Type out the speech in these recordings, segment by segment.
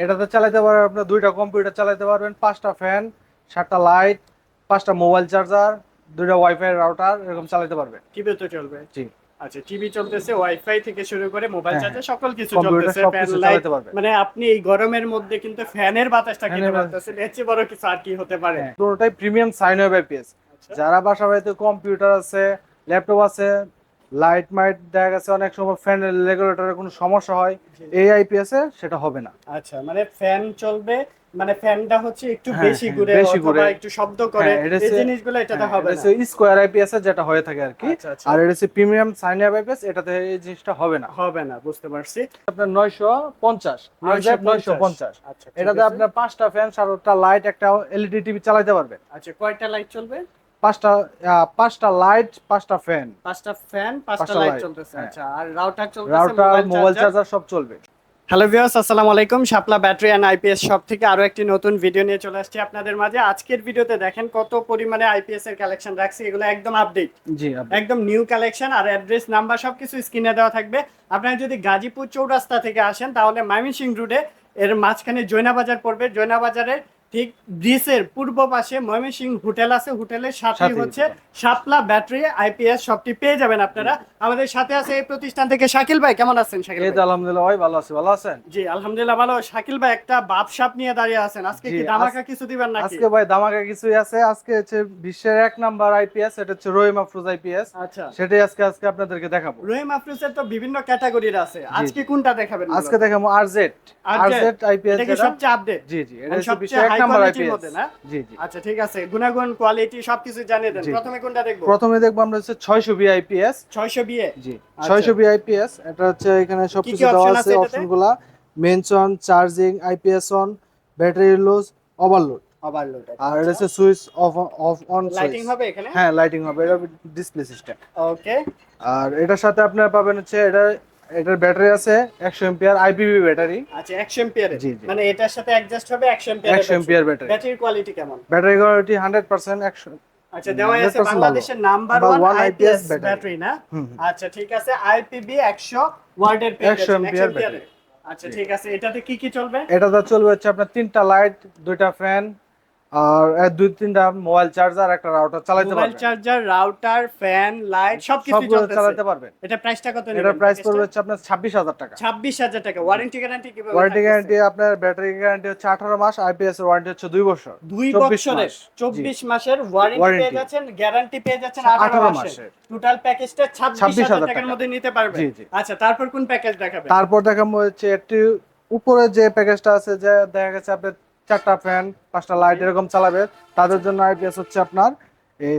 এটাতে চালাতে পারবেন আপনার দুইটা কম্পিউটার চালাতে পারবেন পাঁচটা ফ্যান সাতটা লাইট পাঁচটা মোবাইল চার্জার দুইটা ওয়াইফাই রাউটার এরকম চালাতে পারবেন। টিভি তো চলবে? জি। আচ্ছা টিভি চলতেছে ওয়াইফাই থেকে শুরু করে মোবাইল হ্যাঁ, চার্জার সকল কিছু চলতেছে ফ্যান লাইট মানে আপনি এই গরমের মধ্যে কিন্তু ফ্যানের বাতাসটা খেতে ফ্যানের পারতেছেন এর চেয়ে বড় কিছু আর কি হতে পারে? হ্যাঁ, পুরোটাই প্রিমিয়াম সাইন ওয়েব আইপিএস। যারা বাসা বাড়িতে কম্পিউটার আছে ল্যাপটপ আছে লাইট মাইট দেখা গেছে অনেক সময় ফ্যান রেগুলেটরের কোনো সমস্যা হয় এই আইপিএস এ সেটা হবে না। আচ্ছা মানে ফ্যান চলবে মানে ফ্যানটা হচ্ছে একটু হ্যাঁ, বেশি হ্যাঁ, ঘুরে বেশি অথবা ঘুরে। একটু শব্দ করে হ্যাঁ, এই জিনিসগুলো এটাতে হবে না। হচ্ছে স্কোয়ার আইপিএস যেটা হয়ে থাকে আর কি। আচ্ছা আচ্ছা। আর এটা হচ্ছে প্রিমিয়াম সাইন আইপিএস এটাতে এই জিনিসটা হবে না। হবে না বুঝতে পারছি। আপনার নয়শো পঞ্চাশ নয়শো পঞ্চাশ। আচ্ছা ঠিক এটাতে। আপনার পাঁচটা ফ্যান সাতটা লাইট একটা এলইডি টিভি চালাতে পারবেন আচ্ছা কয়টা লাইট চলবে? পাঁচটা পাঁচটা লাইট পাঁচটা ফ্যান পাঁচটা ফ্যান পাঁচটা লাইট চলতেছে। হ্যাঁ। আচ্ছা আর রাউটার চলতেছে রাউটার মোবাইল চার্জার সব চলবে। হ্যালো ভিউয়ার্স আসসালামু আলাইকুম। Shapla battery and IPS shop থেকে আরও একটি নতুন ভিডিও নিয়ে চলে আসছি আপনাদের মাঝে। আজকের ভিডিওতে দেখেন কত পরিমাণে আইপিএস এর কালেকশন রাখছি। এগুলো একদম আপডেট জি একদম নিউ কালেকশন আর অ্যাড্রেস নাম্বার সবকিছু স্ক্রিনে দেওয়া থাকবে। আপনারা যদি গাজীপুর চৌরাস্তা থেকে আসেন তাহলে ময়মনসিং রোডে এর মাঝখানে জৈনা বাজার পড়বে। জৈনা বাজারের ঠিক ব্রিজের পূর্ব পাশে ময়মনসিং হোটেল আছে হোটেলের সাথে হচ্ছে শাপলা ব্যাটারি আইপিএস শপটি পেয়ে যাবেন আপনারা। আমাদের সাথে আছে এই প্রতিষ্ঠান থেকে শাকিল ভাই কেমন আছেন শাকিল ভাই? আলহামদুলিল্লাহ ভাই ভালো আছি ভালো আছেন? জি আলহামদুলিল্লাহ ভালো। শাকিল ভাই একটা বাপসাপ নিয়ে দাঁড়িয়ে আছেন। আজকে কি ধামাকা কিছু দিবেন নাকি? আজকে ভাই দামাকা কিছুই আছে। আজকে হচ্ছে বিশ্বের এক নাম্বার আইপিএস এটা হচ্ছে রহিম আফরোজ আইপিএস আচ্ছা। সেটাই আজকে আজকে আপনাদেরকে দেখাবো। রহিম আফরোজের তো বিভিন্ন ক্যাটাগরির আছে। আজকে কোনটা দেখাবেন আজকে দেখাবো আরজেড। আরজেড। আইপিএস এটা সবচেয়ে আপডেট জি জি এটা মানে সবচেয়ে নাম্বার আইপিএস জি জি। আচ্ছা ঠিক আছে। গুণাগুণ কোয়ালিটি সবকিছু জানিয়ে দেন। প্রথমে কোনটা দেখব? প্রথমে দেখব আমরা হচ্ছে ছয়শো বি আইপিএস ছয়শো বিয়ে জি আচ্ছা। ছয়শো বি আইপিএস এটা হচ্ছে এখানে সবকিছু দেওয়া আছে আছে অপশনগুলা mention charging IPS on battery loose overload overload আর এটা হচ্ছে switch off off on lighting হবে এখানে? হ্যাঁ লাইটিং হবে। এটা ডিসপ্লে সিস্টেম ওকে আর এটার সাথে আপনারা পাবেন হচ্ছে এটা এটার ব্যাটারি আছে একশো এম্পিয়ার আইপিভি ব্যাটারি। আচ্ছা 100 এম্পিয়ার জি, জি। মানে এটার সাথে অ্যাডজাস্ট হবে 100 এম্পিয়ার একশো এম্পিয়ার ব্যাটারি। ব্যাটারির কোয়ালিটি কেমন? ব্যাটারি কোয়ালিটি হান্ড্রেড পার্সেন্ট একশো আচ্ছা দেওয়া আছে বাংলাদেশের number Number 1 one IPS battery না। আচ্ছা ঠিক আছে আইপিবি 100 ওয়াটের পেয়ে 100 যাচ্ছেন, 100 ampere ampere-এর। battery। আচ্ছা ঠিক আছে এটাতে কি কি চলবে? এটাতে চলবে হচ্ছে আপনার তিনটা লাইট দুইটা ফ্যান আর দুই তিনটা মোবাইল চার্জার একটা রাউটার চালাতে mobile charger router fan light সবকিছু চালাতে পারবেন। এটা প্রাইসটা কত এটার প্রাইস পড়বে হচ্ছে আপনার ছাব্বিশ হাজার টাকা। ছাব্বিশ হাজার টাকা। ওয়ারেন্টি গ্যারান্টি কীভাবে ওয়ারেন্টি গ্যারান্টি আপনার ব্যাটারি গ্যারান্টি হচ্ছে আঠারো মাস আইপিএস এর ওয়ারেন্টি হচ্ছে দুই বছর। দুই 24 বছরের মাস। চব্বিশ মাসের ওয়ারেন্টি। পেয়ে যাচ্ছেন গ্যারান্টি পেয়ে যাচ্ছেন 18 মাসের। টোটাল প্যাকেজটা ছাব্বিশ 26,000 হাজার টাকার মধ্যে নিতে পারবে জি, জি। আচ্ছা তারপর কোন প্যাকেজ দেখাবে তারপর দেখাবো হচ্ছে একটি উপরে যে প্যাকেজটা আছে যে দেখা গেছে আপনার চারটা ফ্যান পাঁচটা লাইট এরকম চালাবে। তাদের জন্য আইপিএস হচ্ছে আপনার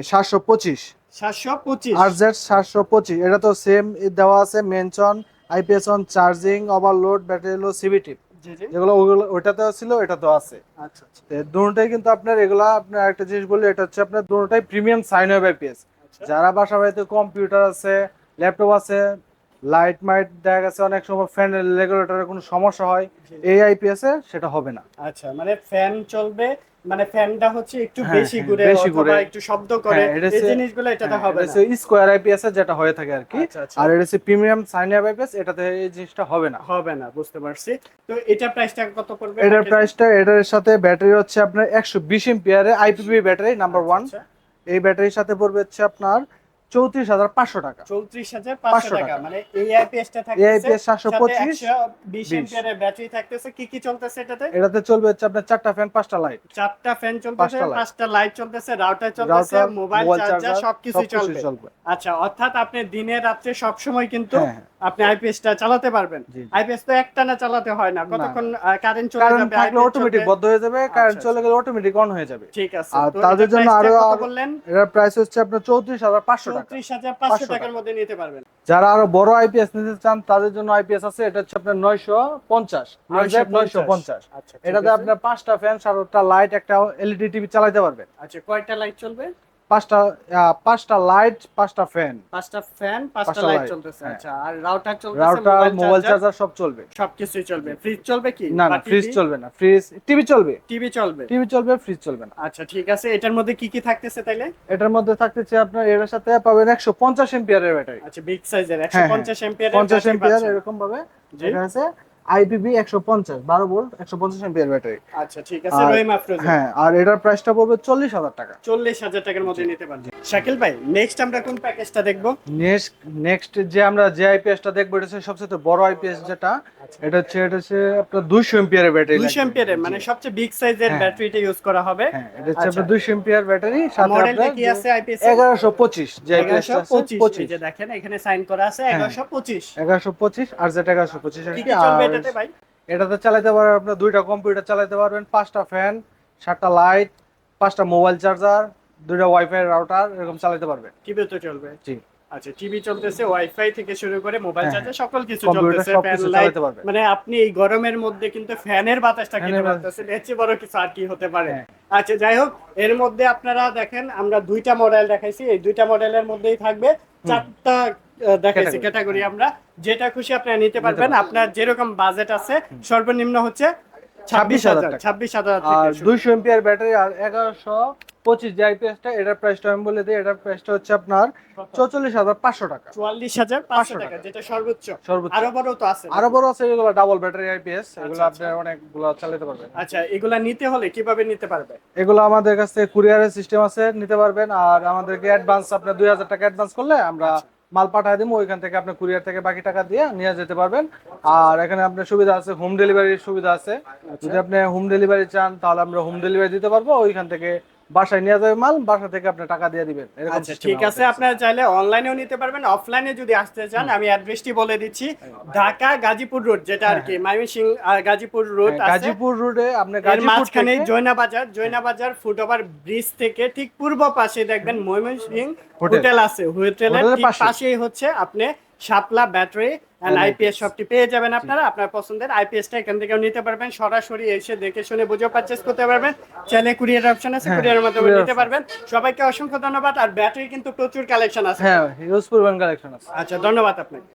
সাতশো পঁচিশ। সাতশো পঁচিশ। আর জেড সাতশো পঁচিশ। এটা তো সেম দেওয়া আছে mention IPS on charging overload battery low CBT যেগুলো ওইটাতেও ছিল এটাতেও আছে। আচ্ছা আচ্ছা। দুটোটাই কিন্তু আপনার এগুলা আপনার একটা জিনিস বলি এটা হচ্ছে আপনার দুটোটাই প্রিমিয়াম সাইন ওয়েব আইপিএস আচ্ছা। যারা বাসা বাড়িতে কম্পিউটার আছে ল্যাপটপ আছে লাইট মাইট দেখা গেছে অনেক সময় ফ্যান রেগুলেটরের কোনো সমস্যা হয় এই আইপিএস এ সেটা হবে না। আচ্ছা মানে ফ্যান চলবে মানে ফ্যানটা হচ্ছে একটু হ্যাঁ, বেশি হ্যাঁ, ঘুরে বেশি অথবা ঘুরে। একটু শব্দ করে হ্যাঁ, এই জিনিসগুলো এটাতে হবে না। স্কোয়ার আইপিএস এর যেটা হয়ে থাকে আর কি। আচ্ছা, আচ্ছা। আর এটা হচ্ছে প্রিমিয়াম সাইন আইপিএস এটাতে এই জিনিসটা হবে না। হবে না বুঝতে পারছি। তো এটা প্রাইসটা কত পড়বে? এটার প্রাইসটা এটার সাথে ব্যাটারি হচ্ছে আপনার একশো বিশ এম্পিয়ারের আইপিপি ব্যাটারি নাম্বার ওয়ান আচ্ছা, এই ব্যাটারির সাথে পড়বে হচ্ছে আপনার চৌত্রিশ হাজার পাঁচশো টাকা। চৌত্রিশ হাজার পাঁচশো টাকা। মানে এই আইপিএসটা থাকছে আইপিএস সাতশো পঁচিশ বিশ 20 এম্পিয়ারের ব্যাটারি থাকতেছে। কি কি চলতেছে এটাতে? এটাতে চলবে হচ্ছে আপনার চারটা ফ্যান পাঁচটা লাইট চারটা ফ্যান চলতেছে পাঁচটা লাইট চলতেছে রাউটার চলতেছে মোবাইল চার্জার সবকিছু চলবে। চলবে। আচ্ছা অর্থাৎ আপনি দিনে রাত্রে সবসময় কিন্তু হ্যাঁ, হ্যাঁ। আপনি আইপিএসটা চালাতে পারবেন। আইপিএস তো একটানা চালাতে হয় না। কতক্ষণ কারেন্ট চলে যাবে থাকলে অটোমেটিক বন্ধ হয়ে যাবে কারেন্ট আচ্ছা, চলে গেলে অটোমেটিক অন হয়ে যাবে। ঠিক আছে। আর তাদের জন্য আরো- বললেন? এটার প্রাইস হচ্ছে আপনার চৌত্রিশ হাজার পাঁচশো টাকা। চৌত্রিশ হাজার পাঁচশো 500 টাকার মধ্যে নিতে পারবেন। যারা আরও বড় আইপিএস নিতে চান তাদের জন্য আইপিএস আছে এটা হচ্ছে আপনার নয়শো পঞ্চাশ। নয়শো পঞ্চাশ। আচ্ছা এটাতে আছে। আপনার পাঁচটা ফ্যান সাতটা লাইট একটা এলইডি টিভি চালাতে পারবেন। আচ্ছা কয়টা লাইট চলবে? পাঁচটা পাঁচটা লাইট পাঁচটা ফ্যান পাঁচটা ফ্যান পাঁচটা লাইট চলতেছে হ্যাঁ। আচ্ছা আর রাউটার চলতেছে রাউটার মোবাইল চার্জার সব চলবে। সবকিছুই চলবে। ফ্রিজ চলবে কি? না না ফ্রিজ চলবে না। ফ্রিজ টিভি চলবে। টিভি চলবে। টিভি চলবে ফ্রিজ চলবে না। আচ্ছা ঠিক আছে। এটার মধ্যে কি কি থাকতেছে তাইলে? এটার মধ্যে থাকতেছে আপনার এর সাথে পাবেন একশো পঞ্চাশ এম্পিয়ারের ব্যাটারি আচ্ছা বিগ সাইজের হ্যাঁ, 150 এম্পিয়ারের পঞ্চাশ এম্পিয়ার এরকম ভাবে। এটা আছে আইপিবি একশো পঞ্চাশ বারো ভোল্ট একশো পঞ্চাশ এমপিয়ার ব্যাটারি। আচ্ছা ঠিক আছে রহিম আফরোজা। হ্যাঁ আর এটার প্রাইসটা পড়বে চল্লিশ হাজার টাকা। চল্লিশ হাজার টাকার মধ্যে নিতে পারবেন শাকিল ভাই নেক্সট আমরা কোন প্যাকেজটা দেখব? নেক্সট নেক্সট যে আমরা যে আইপিএসটা দেখব এটা হচ্ছে সবচেয়ে বড় আইপিএস যেটা। এটা হচ্ছে এটা হচ্ছে আপনার দুইশো এমপিয়ারের ব্যাটারি দুইশো এম্পিয়ারের মানে সবচেয়ে বিগ সাইজের হ্যাঁ। ব্যাটারিটা ইউজ করা হবে। হ্যাঁ এটা হচ্ছে আচ্ছা। আপনার দুইশো এমপিয়ার ব্যাটারি সাথে মডেলটা কি আছে আইপিএস এগারোশো পঁচিশ যে আইপিএস এগারোশো পঁচিশ পঁচিশ। যে দেখেন এখানে সাইন করা আছে হ্যাঁ। এগারোশো পঁচিশ। এগারোশো পঁচিশ আর যেটা এগারোশো পঁচিশ আর কি এটাতে ভাই? এটাতে চালাতে পারবেন আপনার দুইটা কম্পিউটার চালাতে পারবেন পাঁচটা ফ্যান সাতটা লাইট পাঁচটা মোবাইল চার্জার দুইটা ওয়াইফাই রাউটার এরকম চালাতে পারবেন। টিভি তো চলবে? জি। আচ্ছা টিভি চলতেছে ওয়াইফাই থেকে শুরু করে মোবাইল হ্যাঁ, চার্জার সকল কিছু চলতেছে ফ্যান লাইট মানে আপনি এই গরমের মধ্যে কিন্তু ফ্যানের বাতাসটা খেতে পারতেছেন এর চেয়ে বড় কিছু আর কি হতে পারে? হ্যাঁ। আচ্ছা যাই হোক এর মধ্যে আপনারা দেখেন আমরা দুইটা মডেল দেখাইছি এই দুইটা মডেলের মধ্যেই থাকবে চারটা দেখাইছি ক্যাটাগরি আমরা। যেটা খুশি আপনারা নিতে পারবেন। আপনার যেরকম বাজেট আছে সর্বনিম্ন হচ্ছে ছাব্বিশ হাজার ছাব্বিশ হাজার। দুইশো এমপিআর ব্যাটারি আর এগারোশো পঁচিশ যে আইপিএসটা এটার প্রাইসটা আমি বলে দিই এটার প্রাইসটা হচ্ছে আপনার চৌচল্লিশ হাজার পাঁচশো টাকা। চুয়াল্লিশ হাজার পাঁচশো টাকা যেটা সর্বোচ্চ। সর্বোচ্চ। আরও বড় তো আছে আরও বড় আছে এগুলো ডাবল ব্যাটারি আইপিএস এগুলো আচ্ছা, আপনি অনেকগুলো চালাতে পারবেন। আচ্ছা এগুলা নিতে হলে কীভাবে নিতে পারবে? এগুলো আমাদের কাছে কুরিয়ারের সিস্টেম আছে নিতে পারবেন। আর আমাদেরকে অ্যাডভান্স আপনার দুই হাজার টাকা অ্যাডভান্স করলে আমরা মাল পাঠিয়ে দিব ওইখান থেকে আপনি কুরিয়ার থেকে বাকি টাকা দিয়ে নিয়ে যেতে পারবেন। আর এখানে আপনার সুবিধা আছে হোম ডেলিভারির সুবিধা আছে। যদি আপনি হোম ডেলিভারি চান তাহলে আমরা হোম ডেলিভারি দিতে পারব ওইখান থেকে বাসায় নিয়ে যাবে মাল বাসা থেকে আপনি টাকা দিয়ে দিবেন। আচ্ছা ঠিক আছে। আপনারা চাইলে অনলাইনেও নিতে পারবেন অফলাইনে যদি আসতে চান আমি অ্যাড্রেসটি বলে দিচ্ছি। ঢাকা গাজীপুর রোড যেটা আর কি ময়মনসিং গাজীপুর রোড হ্যাঁ, আছে। গাজীপুর রোডে আপনি গাজীপুর মাঝখানে জৈনা বাজার জয়না বাজার ফুটওভার ব্রিজ থেকে ঠিক পূর্ব পাশে দেখবেন ময়মনসিং হোটেল। আছে। হোটেলের ঠিক। পাশেই হচ্ছে আপনি শাপলা ব্যাটারি এন্ড আইপিএস সবটি পেয়ে যাবেন আপনারা। আপনার পছন্দের আইপিএসটা এখান থেকেও নিতে পারবেন। সরাসরি এসে দেখে শুনে বুঝে পারচেস করতে পারবেন। চ্যানেল কুরিয়ার অপশন আছে হ্যাঁ, কুরিয়ারের মাধ্যমে নিতে পারবেন। সবাইকে অসংখ্য ধন্যবাদ। আর ব্যাটারি কিন্তু প্রচুর কালেকশন আছে। হ্যাঁ হিউজ পরিমাণ কালেকশন আছে। আচ্ছা ধন্যবাদ আপনাকে।